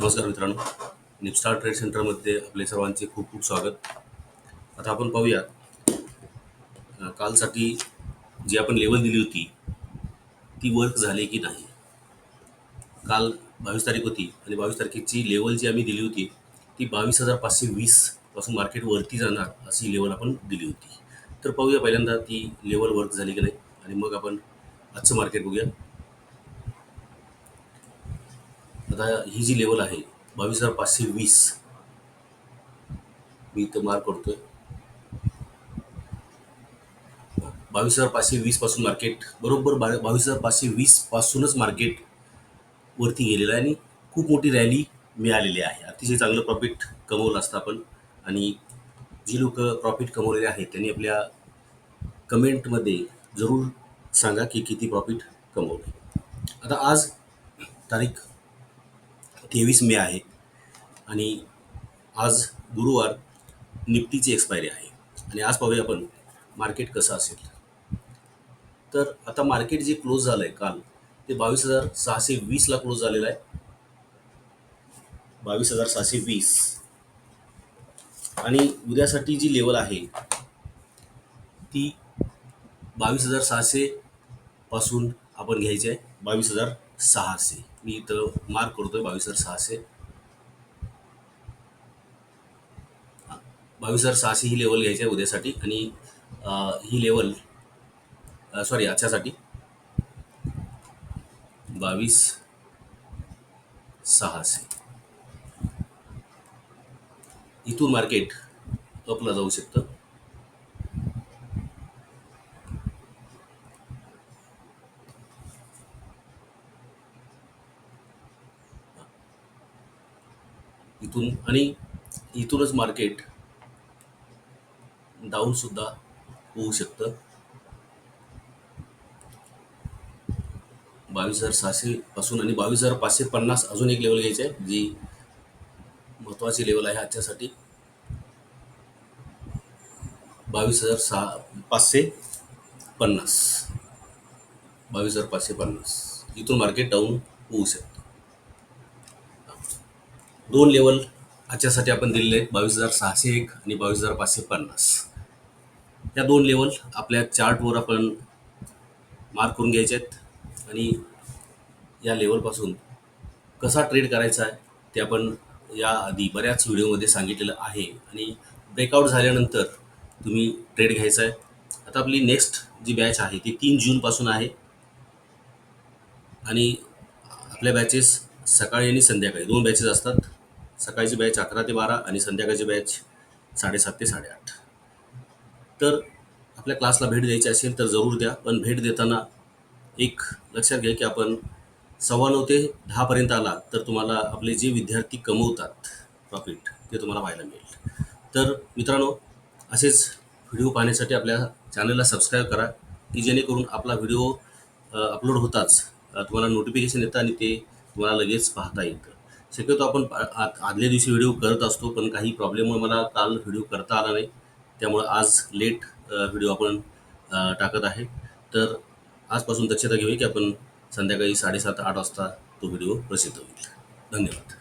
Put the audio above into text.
नमस्कार मित्रांनो. निपस्टार ट्रेड सेंटरमध्ये आपले सर्वांचे खूप खूप स्वागत. आता आपण पाहूया कालसाठी जी आपण लेवल दिली होती ती वर्क झाली की नाही? काल बावीस तारीख होती आणि बावीस तारखेची लेवल जी आम्ही दिली होती ती बावीस हजार पाचशे वीसपासून मार्केट वरती जाणार अशी लेवल आपण दिली होती. तर पाहूया पहिल्यांदा ती लेवल वर्क झाली की नाही? आणि मग आपण आजचं मार्केट बघूया. आता ही जी लेवल आहे बावीस हजार पाचशे वीस मी इथं मार्क करतोय. बावीस हजार पाचशे वीसपासून मार्केट बरोबर बा बावीस हजार पाचशे वीस पासूनच मार्केट वरती गेलेलं आहे आणि खूप मोठी रॅली मिळालेली आहे. अतिशय चांगलं प्रॉफिट कमवलं असतं आपण. आणि जी लोक प्रॉफिट कमवलेले आहेत त्यांनी आपल्या कमेंटमध्ये जरूर सांगा की किती प्रॉफिट कमवले आता आज तारीख तेवीस मे आहे आणि आज गुरुवार निफ्टीची एक्सपायरी आहे. आणि आज पाहूया आपण मार्केट कसं असेल. तर आता मार्केट जे क्लोज झालं आहे काल ते बावीस हजार सहाशे वीसला क्लोज झालेलं आहे. बावीस हजार सहाशे वीस. आणि उद्यासाठी जी लेवल आहे ती बावीस हजार सहाशे पासून आपण घ्यायची आहे. बावीस हजार सहाशे. मी इथं मार्क करतोय बावीस हजार सहाशे. बावीस हजार सहाशे ही लेवल घ्यायची आहे उद्यासाठी आणि ही लेवल सॉरी आजच्यासाठी बावीस सहाशे. इथून मार्केट अपला जाऊ शकतं. इथून आणि इथूनच मार्केट डाऊन सुद्धा होऊ शकतं. बावीस हजार सहाशे पासून आणि बावीस हजार पाचशे पन्नास अजून एक लेवल घ्यायची आहे जी महत्वाची लेवल आहे आजच्यासाठी. बावीस हजार सहा पाचशे पन्नास. बावीस हजार पाचशे पन्नास. इथून मार्केट डाऊन होऊ शकतं. दोन लेवल आजच्यासाठी आपण दिलेले आहेत. बावीस हजार सहाशे एक आणि बावीस हजार पाचशे पन्नास. या दोन लेवल आपल्या चार्टवर आपण मार्क करून घ्यायचे आहेत. आणि या लेवलपासून कसा ट्रेड करायचा आहे ते आपण या आधी बऱ्याच व्हिडिओमध्ये सांगितलेलं आहे. आणि ब्रेकआउट झाल्यानंतर तुम्ही ट्रेड घ्यायचा आहे. आता आपली नेक्स्ट जी बॅच आहे ती तीन जूनपासून आहे. आणि आपल्या बॅचेस सकाळी आणि संध्याकाळी दोन बॅचेस असतात. सकाळची बॅच अकरा ते बारा आणि संध्याकाळची बॅच साडेसात ते साडेआठ. तर आपल्या क्लासला भेट द्यायची असेल तर जरूर द्या पण भेट देताना एक लक्षात घ्या की आपण सव्वा नऊ ते दहापर्यंत आला तर तुम्हाला आपले जे विद्यार्थी कमवतात प्रॉफिट ते तुम्हाला पाहायला मिळेल. तर मित्रांनो असेच व्हिडिओ पाहण्यासाठी आपल्या चॅनलला सबस्क्राईब करा की जेणेकरून आपला व्हिडिओ अपलोड होताच तुम्हाला नोटिफिकेशन येतं आणि ते तुम्हाला लगेच पाहता येतं. शक्यतो आपण आ- आदल्या दिवशी व्हिडिओ करत असतो पण काही प्रॉब्लेममुळे मला काल व्हिडिओ करता आला नाही. त्यामुळं आज लेट व्हिडिओ आपण टाकत आहे. तर आजपासून दक्षता घेऊया की आपण संध्याकाळी साडेसात आठ वाजता तो व्हिडिओ प्रसिद्ध होईल. धन्यवाद.